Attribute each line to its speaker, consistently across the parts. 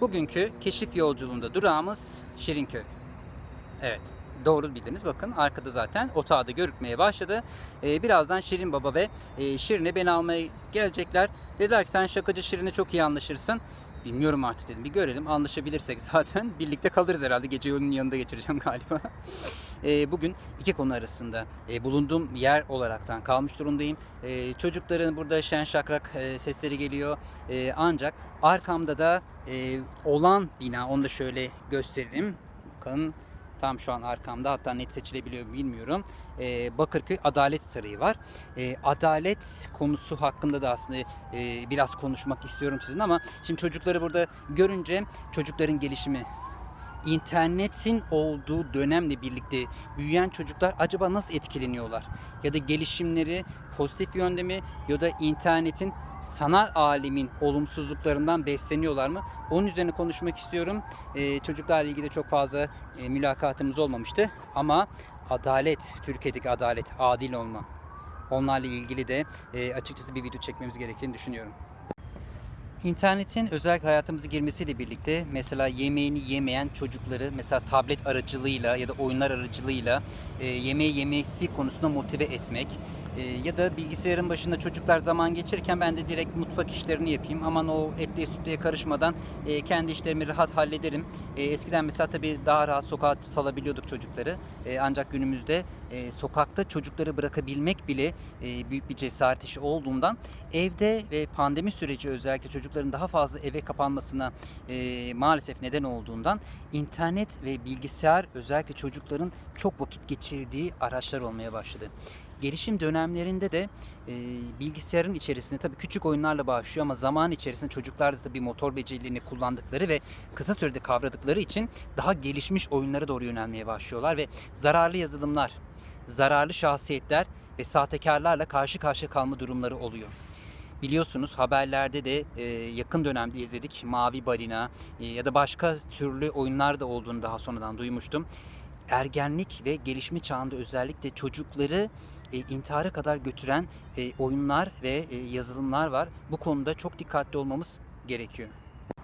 Speaker 1: Bugünkü keşif yolculuğunda durağımız Şirinköy. Evet. Doğru bildiniz. Bakın arkada zaten otağı da görükmeye başladı. Ee, birazdan Şirin Baba ve e, Şirin'e beni almaya gelecekler. Dediler ki sen şakacı Şirin'e çok iyi anlaşırsın. Bilmiyorum artık dedim. Bir görelim. Anlaşabilirsek zaten birlikte kalırız herhalde. Geceyi onun yanında geçireceğim galiba. Ee, bugün iki konu arasında e, bulunduğum yer olaraktan kalmış durumdayım. E, çocukların burada şen şakrak e, sesleri geliyor. E, ancak arkamda da e, olan bina onu da şöyle gösterelim. Bakın tam şu an arkamda hatta net seçilebiliyor mu bilmiyorum. E, Bakırköy Adalet Sarayı var. E, adalet konusu hakkında da aslında e, biraz konuşmak istiyorum sizin ama şimdi çocukları burada görünce çocukların gelişimi internetin olduğu dönemle birlikte büyüyen çocuklar acaba nasıl etkileniyorlar? Ya da gelişimleri pozitif yönde mi ya da internetin sanal alemin olumsuzluklarından besleniyorlar mı? Onun üzerine konuşmak istiyorum. Ee, çocuklarla ilgili çok fazla e, mülakatımız olmamıştı ama adalet, Türkiye'deki adalet, adil olma. Onlarla ilgili de e, açıkçası bir video çekmemiz gerektiğini düşünüyorum. İnternetin özellikle hayatımıza girmesiyle birlikte mesela yemeğini yemeyen çocukları mesela tablet aracılığıyla ya da oyunlar aracılığıyla e, yemeği yemesi konusunda motive etmek ya da bilgisayarın başında çocuklar zaman geçirirken ben de direkt mutfak işlerini yapayım. Aman o etliye sütlüye karışmadan e, kendi işlerimi rahat hallederim. E, eskiden mesela tabii daha rahat sokağa salabiliyorduk çocukları. E, ancak günümüzde e, sokakta çocukları bırakabilmek bile e, büyük bir cesaret işi olduğundan evde ve pandemi süreci özellikle çocukların daha fazla eve kapanmasına e, maalesef neden olduğundan internet ve bilgisayar özellikle çocukların çok vakit geçirdiği araçlar olmaya başladı. Gelişim dönemlerinde de e, bilgisayarın içerisinde tabii küçük oyunlarla başlıyor ama zaman içerisinde çocuklar da tabii motor becerilerini kullandıkları ve kısa sürede kavradıkları için daha gelişmiş oyunlara doğru yönelmeye başlıyorlar ve zararlı yazılımlar, zararlı şahsiyetler ve sahtekarlarla karşı karşıya kalma durumları oluyor. Biliyorsunuz haberlerde de e, yakın dönemde izledik Mavi Balina e, ya da başka türlü oyunlar da olduğunu daha sonradan duymuştum. Ergenlik ve gelişme çağında özellikle çocukları e, intihara kadar götüren e, oyunlar ve e, yazılımlar var. Bu konuda çok dikkatli olmamız gerekiyor.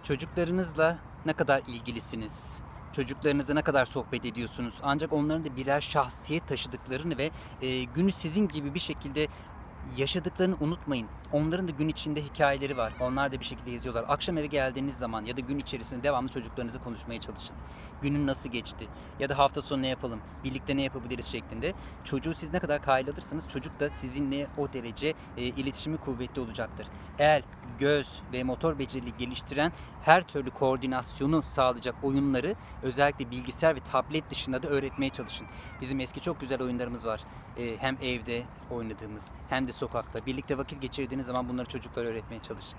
Speaker 1: Çocuklarınızla ne kadar ilgilisiniz? Çocuklarınıza ne kadar sohbet ediyorsunuz? Ancak onların da birer şahsiyet taşıdıklarını ve e, günü sizin gibi bir şekilde yaşadıklarını unutmayın. Onların da gün içinde hikayeleri var. Onlar da bir şekilde yazıyorlar. Akşam eve geldiğiniz zaman ya da gün içerisinde devamlı çocuklarınızla konuşmaya çalışın. Günün nasıl geçti? Ya da hafta sonu ne yapalım? Birlikte ne yapabiliriz şeklinde. Çocuğu siz ne kadar kayladırsanız çocuk da sizinle o derece e, iletişimi kuvvetli olacaktır. Eğer göz ve motor beceri geliştiren her türlü koordinasyonu sağlayacak oyunları özellikle bilgisayar ve tablet dışında da öğretmeye çalışın. Bizim eski çok güzel oyunlarımız var. Ee, hem evde oynadığımız hem de sokakta. Birlikte vakit geçirdiğiniz zaman bunları çocuklara öğretmeye çalışın.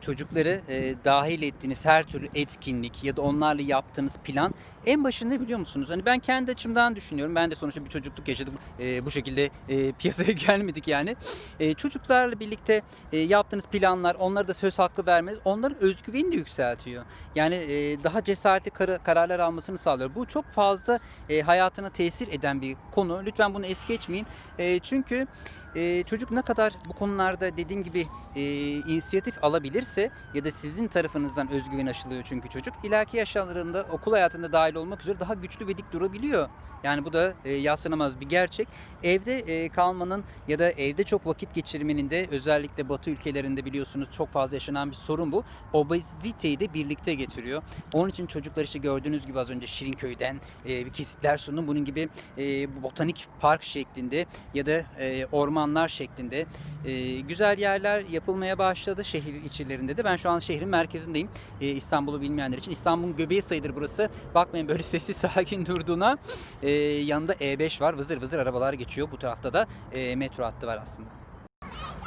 Speaker 1: Çocukları e, dahil ettiğiniz her türlü etkinlik ya da onlarla yaptığınız plan en başında biliyor musunuz? Hani ben kendi açımdan düşünüyorum. Ben de sonuçta bir çocukluk yaşadım. E, bu şekilde e, piyasaya gelmedik yani. E, çocuklarla birlikte e, yaptığınız planlar, onlara da söz hakkı vermeniz onların özgüvenini de yükseltiyor. Yani e, daha cesaretli kar- kararlar almasını sağlıyor. Bu çok fazla e, hayatına tesir eden bir konu. Lütfen bunu es geçmeyin. E, çünkü e, çocuk ne kadar bu konularda dediğim gibi e, inisiyatif alabilirse ya da sizin tarafınızdan özgüven aşılıyor çünkü çocuk ileriki yaşlarında okul hayatında dahil olmak üzere daha güçlü ve dik durabiliyor. Yani bu da e, yadsınamaz bir gerçek. Evde e, kalmanın ya da evde çok vakit geçirmenin de özellikle Batı ülkelerinde biliyorsunuz çok fazla yaşanan bir sorun bu. Obeziteyi de birlikte getiriyor. Onun için çocuklar işte gördüğünüz gibi az önce Şirinköy'den e, bir kesitler sundum. Bunun gibi e, botanik park şeklinde ya da e, ormanlar şeklinde e, güzel yerler yapılmaya başladı şehir içlerinde de. Ben şu an şehrin merkezindeyim. E, İstanbul'u bilmeyenler için. İstanbul'un göbeği sayılır burası. Bakmayın böyle sessiz sakin durduğuna. E, yanında E5 var. Vızır vızır arabalar geçiyor. Bu tarafta da e, metro hattı var aslında.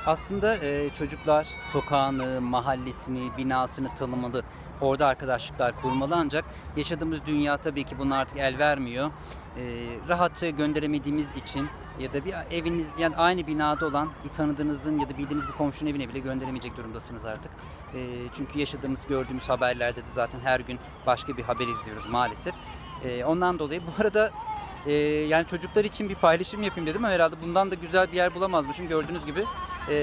Speaker 1: Aslında e, çocuklar sokağını, mahallesini, binasını tanımalı. Orada arkadaşlıklar kurmalı ancak yaşadığımız dünya tabii ki buna artık el vermiyor. E, rahatça gönderemediğimiz için ya da bir eviniz yani aynı binada olan bir tanıdığınızın ya da bildiğiniz bir komşunun evine bile gönderemeyecek durumdasınız artık. E, çünkü yaşadığımız, gördüğümüz haberlerde de zaten her gün başka bir haber izliyoruz maalesef. E, ondan dolayı bu arada E, yani çocuklar için bir paylaşım yapayım dedim ama herhalde bundan da güzel bir yer bulamazmışım gördüğünüz gibi. E,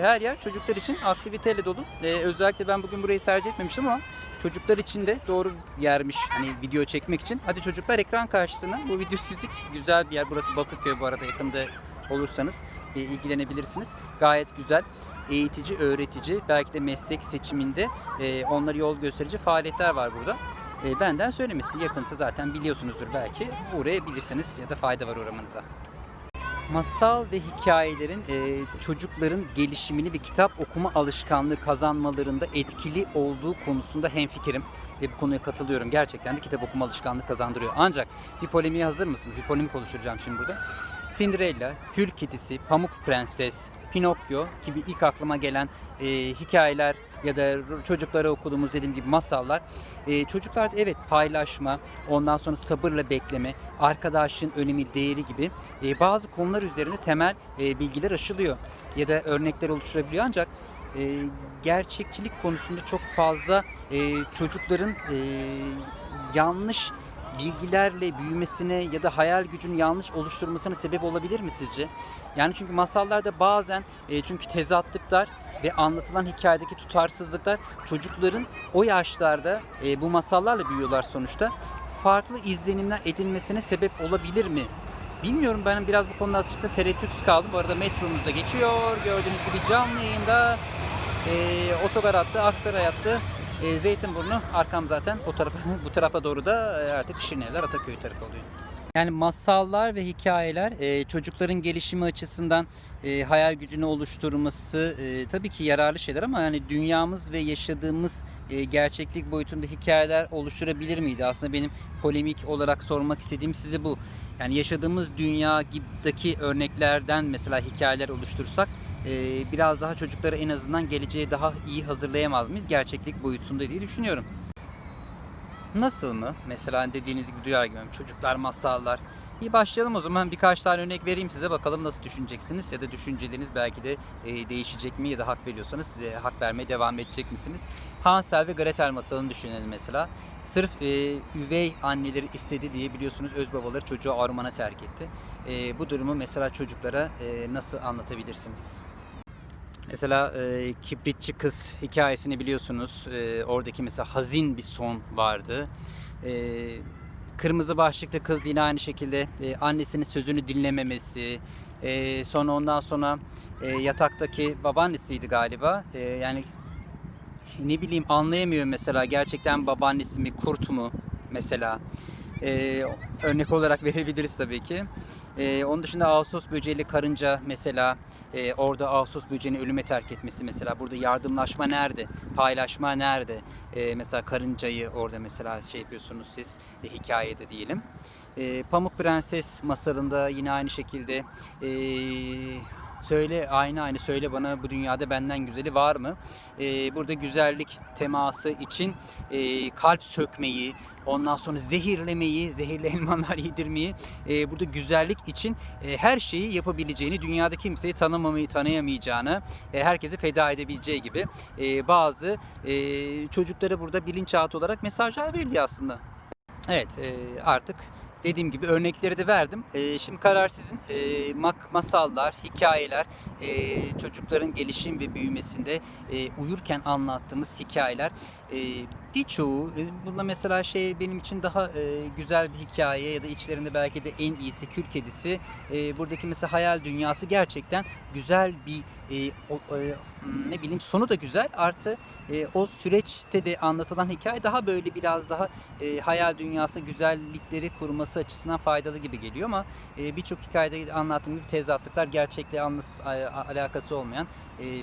Speaker 1: her yer çocuklar için aktiviteyle dolu. E, özellikle ben bugün burayı tercih etmemiştim ama çocuklar için de doğru yermiş hani video çekmek için. Hadi çocuklar ekran karşısına. Bu video sizlik güzel bir yer. Burası Bakırköy bu arada yakında olursanız e, ilgilenebilirsiniz. Gayet güzel, eğitici, öğretici, belki de meslek seçiminde e, onlara yol gösterici faaliyetler var burada. E, benden söylemesi yakınsa zaten biliyorsunuzdur belki. Uğrayabilirsiniz ya da fayda var uğramanıza. Masal ve hikayelerin e, çocukların gelişimini ve kitap okuma alışkanlığı kazanmalarında etkili olduğu konusunda hemfikirim ve bu konuya katılıyorum. Gerçekten de kitap okuma alışkanlığı kazandırıyor. Ancak bir polemiğe hazır mısınız? Bir polemik oluşturacağım şimdi burada. Cinderella, Kül Kedisi, Pamuk Prenses, Pinokyo gibi ilk aklıma gelen e, hikayeler ya da çocuklara okuduğumuz dediğim gibi masallar. E, çocuklar evet paylaşma, ondan sonra sabırla bekleme, arkadaşlığın önemi, değeri gibi e, bazı konular üzerine temel e, bilgiler aşılıyor ya da örnekler oluşturabiliyor ancak e, gerçekçilik konusunda çok fazla e, çocukların e, yanlış bilgilerle büyümesine ya da hayal gücünün yanlış oluşturmasına sebep olabilir mi sizce? Yani çünkü masallarda bazen e, çünkü tezatlıklar ve anlatılan hikayedeki tutarsızlıklar çocukların o yaşlarda e, bu masallarla büyüyorlar sonuçta. Farklı izlenimler edinmesine sebep olabilir mi? Bilmiyorum ben biraz bu konuda açıkçası tereddütsüz kaldım. Bu arada metromuz da geçiyor. Gördüğünüz gibi canlı yayında e, otogar hattı, Aksaray hattı, e, Zeytinburnu. Arkam zaten o tarafa, bu tarafa doğru da e, artık Şirinevler, Ataköy tarafı oluyor. Yani masallar ve hikayeler e, çocukların gelişimi açısından e, hayal gücünü oluşturması e, tabii ki yararlı şeyler ama yani dünyamız ve yaşadığımız e, gerçeklik boyutunda hikayeler oluşturabilir miydi? Aslında benim polemik olarak sormak istediğim size bu. Yani yaşadığımız dünyadaki örneklerden mesela hikayeler oluştursak e, biraz daha çocukları en azından geleceğe daha iyi hazırlayamaz mıyız? Gerçeklik boyutunda diye düşünüyorum. Nasıl mı? Mesela dediğiniz gibi duyar gibi çocuklar, masallar. İyi başlayalım o zaman birkaç tane örnek vereyim size bakalım nasıl düşüneceksiniz ya da düşünceleriniz belki de e, değişecek mi ya da hak veriyorsanız de, hak vermeye devam edecek misiniz? Hansel ve Gretel masalını düşünelim mesela. Sırf e, üvey anneleri istedi diye biliyorsunuz öz babaları çocuğu ormana terk etti. E, bu durumu mesela çocuklara e, nasıl anlatabilirsiniz? Mesela e, kibritçi kız hikayesini biliyorsunuz. E, oradaki mesela hazin bir son vardı. E, kırmızı başlıklı kız yine aynı şekilde e, annesinin sözünü dinlememesi. E, sonra ondan sonra e, yataktaki babaannesiydi galiba. E, yani ne bileyim anlayamıyorum mesela gerçekten babaannesi mi kurt mu mesela. E, örnek olarak verebiliriz tabii ki. Ee, onun dışında Ağustos böceğiyle karınca mesela e, orada Ağustos böceğini ölüme terk etmesi mesela burada yardımlaşma nerede? Paylaşma nerede? Ee, mesela karıncayı orada mesela şey yapıyorsunuz siz e, hikayede diyelim. Ee, Pamuk Prenses masalında yine aynı şekilde e, Söyle aynı aynı söyle bana bu dünyada benden güzeli var mı? Ee, burada güzellik teması için e, kalp sökmeyi, ondan sonra zehirlemeyi, zehirli elmalar yedirmeyi, e, burada güzellik için e, her şeyi yapabileceğini, dünyada kimseyi tanımamayı, tanıyamayacağını, e, herkesi feda edebileceği gibi e, bazı e, çocuklara burada bilinçaltı olarak mesajlar veriliyor aslında. Evet e, artık dediğim gibi örnekleri de verdim. E, şimdi karar sizin. E, mak masallar, hikayeler, e, çocukların gelişim ve büyümesinde e, uyurken anlattığımız hikayeler e, birçoğu e, bunda mesela şey benim için daha e, güzel bir hikaye ya da içlerinde belki de en iyisi Kül Kedisi. E, buradaki mesela hayal dünyası gerçekten güzel bir ne bileyim sonu da güzel artı o süreçte de anlatılan hikaye daha böyle biraz daha hayal dünyası güzellikleri kurması açısından faydalı gibi geliyor ama birçok hikayede anlattığım gibi tezatlıklar gerçekle anlas- alakası olmayan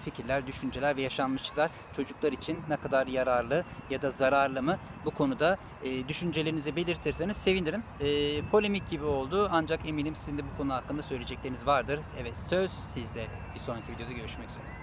Speaker 1: fikirler, düşünceler ve yaşanmışlıklar çocuklar için ne kadar yararlı ya da zararlı mı bu konuda e, düşüncelerinizi belirtirseniz sevinirim. E, polemik gibi oldu ancak eminim sizin de bu konu hakkında söyleyecekleriniz vardır. Evet söz sizde. Bir sonraki videoda görüşmek üzere.